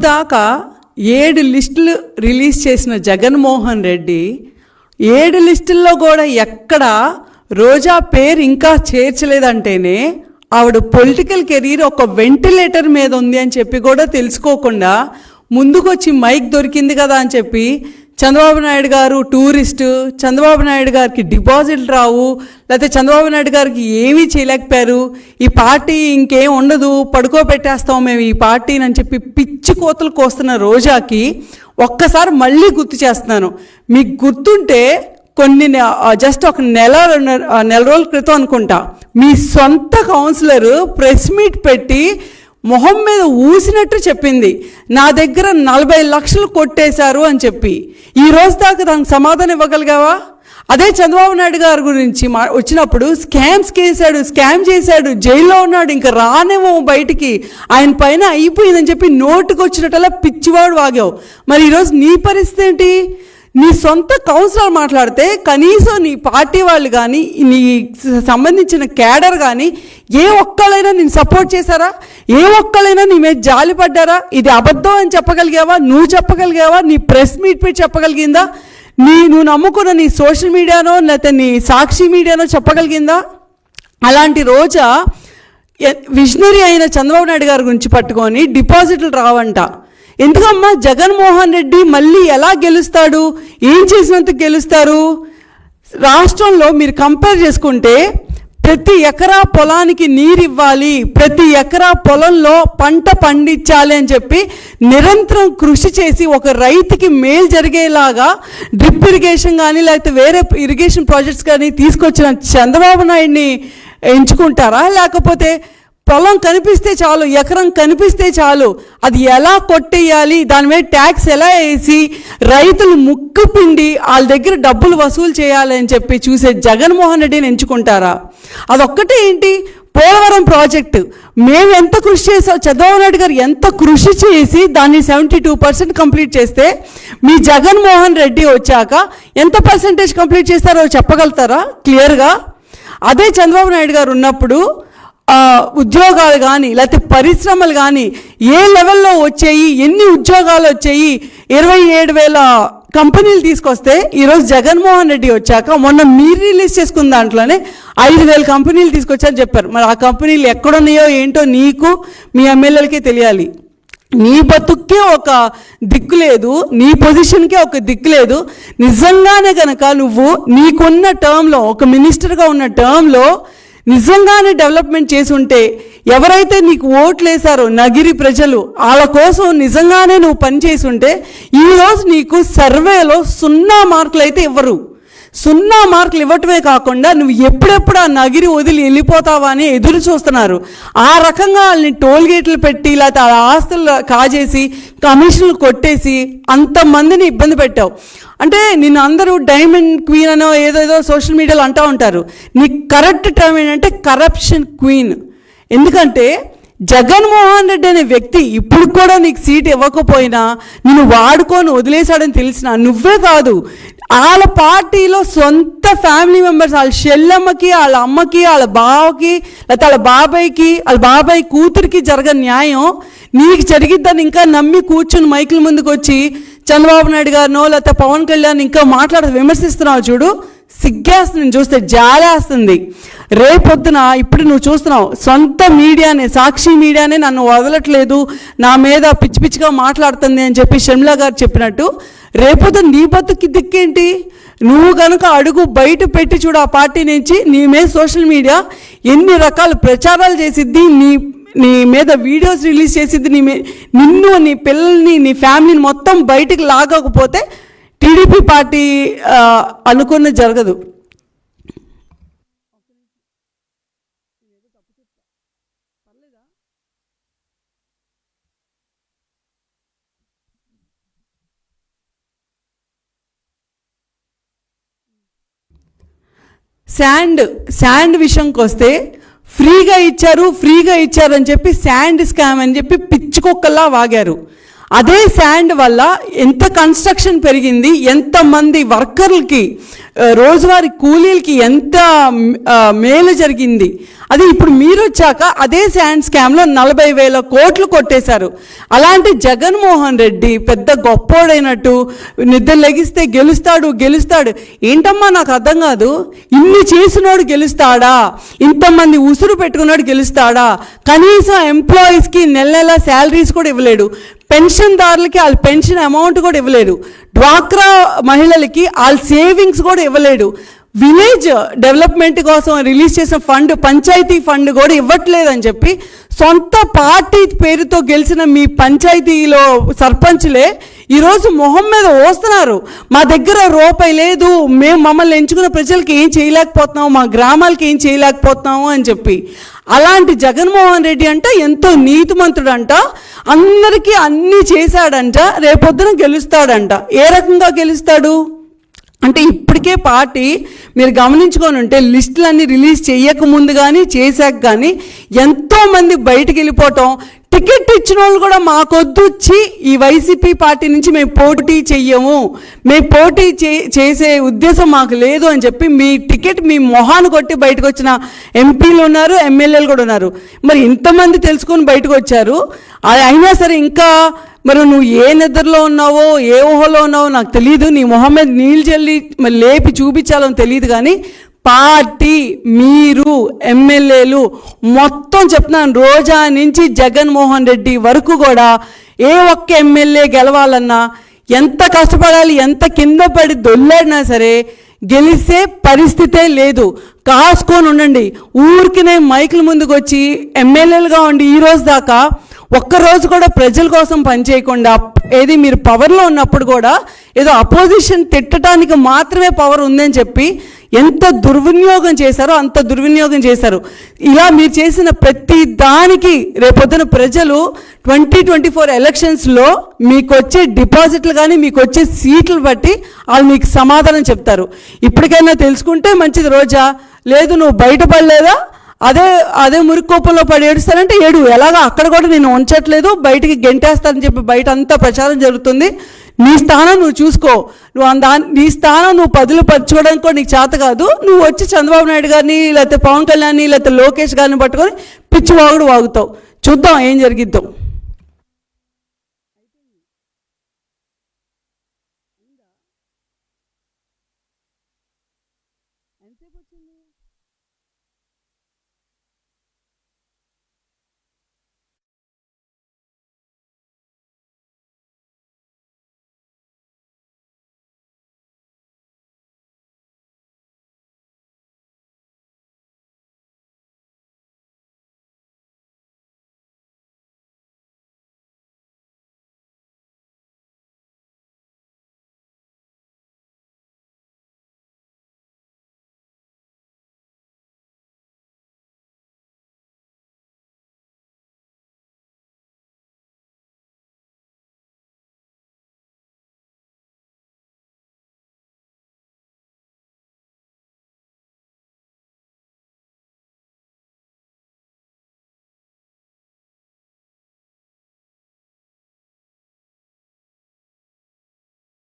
ఇప్పుడు దాకా ఏడు లిస్టులు రిలీజ్ చేసిన జగన్మోహన్ రెడ్డి ఏడు లిస్టుల్లో కూడా ఎక్కడ రోజా పేరు ఇంకా చేర్చలేదంటేనే ఆవిడ పొలిటికల్ కెరీర్ ఒక వెంటిలేటర్ మీద ఉంది అని చెప్పి కూడా తెలుసుకోకుండా ముందుకొచ్చి మైక్ దొరికింది కదా అని చెప్పి చంద్రబాబు నాయుడు గారు టూరిస్టు చంద్రబాబు నాయుడు గారికి డిపాజిట్లు రావు లేకపోతే చంద్రబాబు నాయుడు గారికి ఏమీ చేయలేకపోయారు. ఈ పార్టీ ఇంకేం ఉండదు పడుకోబెట్టేస్తాం మేము ఈ పార్టీని అని చెప్పి పిచ్చి కోతలు కోస్తున్న రోజాకి ఒక్కసారి మళ్ళీ గుర్తు చేస్తున్నాను. మీకు గుర్తుంటే కొన్ని జస్ట్ ఒక నెల నెల రోజుల క్రితం అనుకుంటా. మీ సొంత కౌన్సిలర్ ప్రెస్ మీట్ పెట్టి మొహం మీద ఊసినట్టు చెప్పింది. నా దగ్గర నలభై లక్షలు కొట్టేశారు అని చెప్పి. ఈ రోజు దాకా దానికి సమాధానం ఇవ్వగలిగావా? అదే చంద్రబాబు నాయుడు గారి గురించి మా వచ్చినప్పుడు స్కామ్స్ చేశాడు స్కామ్ చేశాడు జైల్లో ఉన్నాడు ఇంకా రానేమో బయటికి. ఆయన పైన అయిపోయిందని చెప్పి నోటుకు వచ్చినట్టలా పిచ్చివాడు వాగావు. మరి ఈరోజు నీ పరిస్థితి ఏంటి? నీ సొంత కౌన్సిలర్ మాట్లాడితే కనీసం నీ పార్టీ వాళ్ళు కానీ నీ సంబంధించిన క్యాడర్ కానీ ఏ ఒక్కళ్ళైనా నేను సపోర్ట్ చేశారా? ఏ ఒక్కళ్ళైనా నీ మీద జాలి పడ్డారా? ఇది అబద్ధం అని చెప్పగలిగావా? నువ్వు చెప్పగలిగావా? నీ ప్రెస్ మీట్ పెట్టి చెప్పగలిగిందా? నీ నువ్వు నమ్ముకున్న నీ సోషల్ మీడియానో లేకపోతే నీ సాక్షి మీడియానో చెప్పగలిగిందా? అలాంటి రోజా విజనరీ అయిన చంద్రబాబు నాయుడు గారి గురించి పట్టుకొని డిపాజిట్లు రావంట. ఎందుకమ్మా? జగన్మోహన్ రెడ్డి మళ్ళీ ఎలా గెలుస్తాడు? ఏం చేసినందుకు గెలుస్తారు? రాష్ట్రంలో మీరు కంపేర్ చేసుకుంటే ప్రతి ఎకరా పొలానికి నీరు ఇవ్వాలి ప్రతి ఎకరా పొలంలో పంట పండించాలి అని చెప్పి నిరంతరం కృషి చేసి ఒక రైతుకి మేలు జరిగేలాగా డ్రిప్ ఇరిగేషన్ కానీ లేకపోతే వేరే ఇరిగేషన్ ప్రాజెక్ట్స్ కానీ తీసుకొచ్చిన చంద్రబాబు నాయుడిని ఎంచుకుంటారా? లేకపోతే పొలం కనిపిస్తే చాలు ఎకరం కనిపిస్తే చాలు. అది ఎలా కొట్టేయాలి? దాని మీద ట్యాక్స్ ఎలా వేసి రైతులు ముక్కు పిండి వాళ్ళ దగ్గర డబ్బులు వసూలు చేయాలని చెప్పి చూసే జగన్మోహన్ రెడ్డిని ఎంచుకుంటారా? అదొక్కటే ఏంటి? పోలవరం ప్రాజెక్టు. మేము ఎంత కృషి చేసాం చంద్రబాబు నాయుడు గారు ఎంత కృషి చేసి దాన్ని సెవెంటీ టూ పర్సెంట్ కంప్లీట్ చేస్తే మీ జగన్మోహన్ రెడ్డి వచ్చాక ఎంత పర్సెంటేజ్ కంప్లీట్ చేస్తారో చెప్పగలుగుతారా? క్లియర్గా అదే చంద్రబాబు నాయుడు గారు ఉన్నప్పుడు ఉద్యోగాలు కానీ లేకపోతే పరిశ్రమలు కానీ ఏ లెవెల్లో వచ్చాయి ఎన్ని ఉద్యోగాలు వచ్చాయి ఇరవై ఏడు వేల కంపెనీలు తీసుకొస్తే ఈరోజు జగన్మోహన్ రెడ్డి వచ్చాక మొన్న మీరు రిలీజ్ చేసుకున్న దాంట్లోనే ఐదు వేల కంపెనీలు తీసుకొచ్చారని చెప్పారు. మరి ఆ కంపెనీలు ఎక్కడున్నాయో ఏంటో నీకు మీ ఎమ్మెల్యేలకి తెలియాలి. నీ బతుక్కే ఒక దిక్కు లేదు నీ పొజిషన్కే ఒక దిక్కు లేదు. నిజంగానే కనుక నువ్వు నీకున్న టర్మ్లో ఒక మినిస్టర్గా ఉన్న టర్మ్లో నిజంగానే డెవలప్మెంట్ చేసి ఉంటే ఎవరైతే నీకు ఓట్లు వేశారో నగిరి ప్రజలు వాళ్ళ కోసం నిజంగానే నువ్వు పనిచేసి ఉంటే ఈరోజు నీకు సర్వేలో సున్నా మార్కులు అయితే ఇవ్వరు. సున్నా మార్కులు ఇవ్వటమే కాకుండా నువ్వు ఎప్పుడెప్పుడు ఆ నగిరి వదిలి వెళ్ళిపోతావా అని ఎదురు చూస్తున్నారు. ఆ రకంగా వాళ్ళని టోల్ గేట్లు పెట్టి లేకపోతే ఆ ఆస్తులు కాజేసి కమిషన్లు కొట్టేసి అంతమందిని ఇబ్బంది పెట్టావు. అంటే నిన్ను అందరూ డైమండ్ క్వీన్ అనో ఏదేదో సోషల్ మీడియాలో అంటూ ఉంటారు. నీ కరెక్ట్ టర్మ్ ఏంటంటే కరప్షన్ క్వీన్. ఎందుకంటే జగన్మోహన్ రెడ్డి అనే వ్యక్తి ఇప్పుడు కూడా నీకు సీట్ ఇవ్వకపోయినా నిన్ను వాడుకొని వదిలేశాడని తెలిసిన నువ్వే కాదు. వాళ్ళ పార్టీలో సొంత ఫ్యామిలీ మెంబర్స్ వాళ్ళ చెల్లమ్మకి వాళ్ళ అమ్మకి వాళ్ళ బావకి లేకపోతే వాళ్ళ బాబాయ్కి వాళ్ళ బాబాయ్ కూతురికి జరగని న్యాయం. నీకు జరిగిద్దని ఇంకా నమ్మి కూర్చుని మైకుల ముందుకు వచ్చి చంద్రబాబు నాయుడు గారినో లేకపోతే పవన్ కళ్యాణ్ ఇంకా మాట్లాడ విమర్శిస్తున్నావు చూడు. సిగ్గేస్తుంది చూస్తే జాలేస్తుంది. రేపొద్దున ఇప్పుడు నువ్వు చూస్తున్నావు సొంత మీడియానే సాక్షి మీడియానే నన్ను వదలట్లేదు నా మీద పిచ్చి పిచ్చిగా మాట్లాడుతుంది అని చెప్పి షమ్లా గారు చెప్పినట్టు రేపొద్దున నీ బతుకి దిక్కేంటి? నువ్వు కనుక అడుగు బయట పెట్టి చూడు ఆ పార్టీ నుంచి నీ మీద సోషల్ మీడియా ఎన్ని రకాల ప్రచారాలు చేసిద్ది నీ నీ మీద వీడియోస్ రిలీజ్ చేసిద్ది నీ మీ- నిన్ను నీ పిల్లల్ని నీ ఫ్యామిలీని మొత్తం బయటికి లాగకపోతే టీడీపీ పార్టీ ఆ, జరగదు. శాండ్ శాండ్ విషయంకి వస్తే ఫ్రీగా ఇచ్చారు ఫ్రీగా ఇచ్చారు అని చెప్పి శాండ్ స్కామ్ అని చెప్పి పిచ్చుకొక్కల్లా వాగారు. అదే శాండ్ వల్ల ఎంత కన్స్ట్రక్షన్ పెరిగింది ఎంతమంది వర్కర్లకి రోజువారి రోజువారీ కూలీలకి ఎంత మేలు జరిగింది అది ఇప్పుడు మీరు వచ్చాక అదే శాండ్ స్కామ్లో నలభై వేల కోట్లు కొట్టేశారు. అలాంటి జగన్మోహన్ రెడ్డి పెద్ద గొప్పోడైనట్టు నిద్ర లెగిస్తే గెలుస్తాడు గెలుస్తాడు. ఏంటమ్మా నాకు అర్థం కాదు? ఇన్ని చేసినోడు గెలుస్తాడా? ఇంతమంది ఉసురు పెట్టుకున్నాడు గెలుస్తాడా? కనీసం ఎంప్లాయీస్కి నెల నెల శాలరీస్ కూడా ఇవ్వలేడు. పెన్షన్దారులకి వాళ్ళ పెన్షన్ అమౌంట్ కూడా ఇవ్వలేడు. డ్వాక్రా మహిళలకి వాళ్ళ సేవింగ్స్ కూడా ఇవ్వలేడు. విలేజ్ డెవలప్మెంట్ కోసం రిలీజ్ చేసిన ఫండ్ పంచాయతీ ఫండ్ కూడా ఇవ్వట్లేదని చెప్పి సొంత పార్టీ పేరుతో గెలిచిన మీ పంచాయతీలో సర్పంచ్లే ఈరోజు మొహం మీద వస్తున్నారు మా దగ్గర రూపాయి లేదు మేము మమ్మల్ని ఎంచుకున్న ప్రజలకి ఏం చేయలేకపోతున్నాము మా గ్రామాలకి ఏం చేయలేకపోతున్నాము అని చెప్పి. అలాంటి జగన్మోహన్ రెడ్డి అంట ఎంతో నీతిమంతుడంట అందరికీ అన్నీ చేశాడంట రేపొద్దున గెలుస్తాడంట. ఏ రకంగా గెలుస్తాడు? అంటే ఇప్పటికే పార్టీ మీరు గమనించుకొని ఉంటే లిస్టులన్నీ రిలీజ్ చేయక ముందు కానీ చేశాక కానీ ఎంతోమంది బయటికి వెళ్ళిపోవటం టికెట్ ఇచ్చిన వాళ్ళు కూడా మాకొద్దు. వచ్చి ఈ వైసీపీ పార్టీ నుంచి మేము పోటీ చెయ్యము. మేము పోటీ చే చేసే ఉద్దేశం మాకు లేదు అని చెప్పి మీ టికెట్ మీ మొహాన్ని కొట్టి బయటకు వచ్చిన ఎంపీలు ఉన్నారు ఎమ్మెల్యేలు కూడా ఉన్నారు. మరి ఇంతమంది తెలుసుకొని బయటకు వచ్చారు అది అయినా సరే ఇంకా మరి నువ్వు ఏ నిద్రలో ఉన్నావో ఏ ఊహలో ఉన్నావో నాకు తెలియదు నీ మొహం మీద నీళ్ళు చల్లి మరి లేపి చూపించాలని తెలియదు కానీ పార్టీ మీరు ఎమ్మెల్యేలు మొత్తం చెప్తున్నాను. రోజా నుంచి జగన్మోహన్ రెడ్డి వరకు కూడా ఏ ఒక్క ఎమ్మెల్యే గెలవాలన్నా ఎంత కష్టపడాలి ఎంత కింద పడి దొల్లాడినా సరే గెలిసే పరిస్థితే లేదు. కాసుకొని ఉండండి. ఊరికినే మైకుల ముందుకు వచ్చి ఎమ్మెల్యేలుగా ఉండి ఈరోజు దాకా ఒక్కరోజు కూడా ప్రజల కోసం పనిచేయకుండా ఏది మీరు పవర్లో ఉన్నప్పుడు కూడా ఏదో అపోజిషన్ తిట్టడానికి మాత్రమే పవర్ ఉందని చెప్పి ఎంత దుర్వినియోగం చేశారో అంత దుర్వినియోగం చేశారు. ఇలా మీరు చేసిన ప్రతి దానికి రేపొద్దున ప్రజలు ట్వంటీ ట్వంటీ ఫోర్ ఎలక్షన్స్లో మీకు వచ్చే డిపాజిట్లు కానీ మీకు వచ్చే సీట్లు బట్టి వాళ్ళు మీకు సమాధానం చెప్తారు. ఇప్పటికైనా తెలుసుకుంటే మంచిది రోజా. లేదు నువ్వు బయటపడలేదా? అదే అదే మురికోపంలో పడి ఏడుస్తానంటే ఏడు. ఎలాగా? అక్కడ కూడా నేను ఉంచట్లేదు బయటికి గెంటేస్తానని చెప్పి బయట అంతా ప్రచారం జరుగుతుంది. నీ స్థానం నువ్వు చూసుకో. నువ్వు దా నీ స్థానం నువ్వు పదులు పరచుకోవడానికి కూడా నీకు చేత కాదు. నువ్వు వచ్చి చంద్రబాబు నాయుడు గారిని లేకపోతే పవన్ కళ్యాణ్ని లేకపోతే లోకేష్ గారిని పట్టుకొని పిచ్చి వాగుడు వాగుతావు. చూద్దాం ఏం జరిగిద్దాం.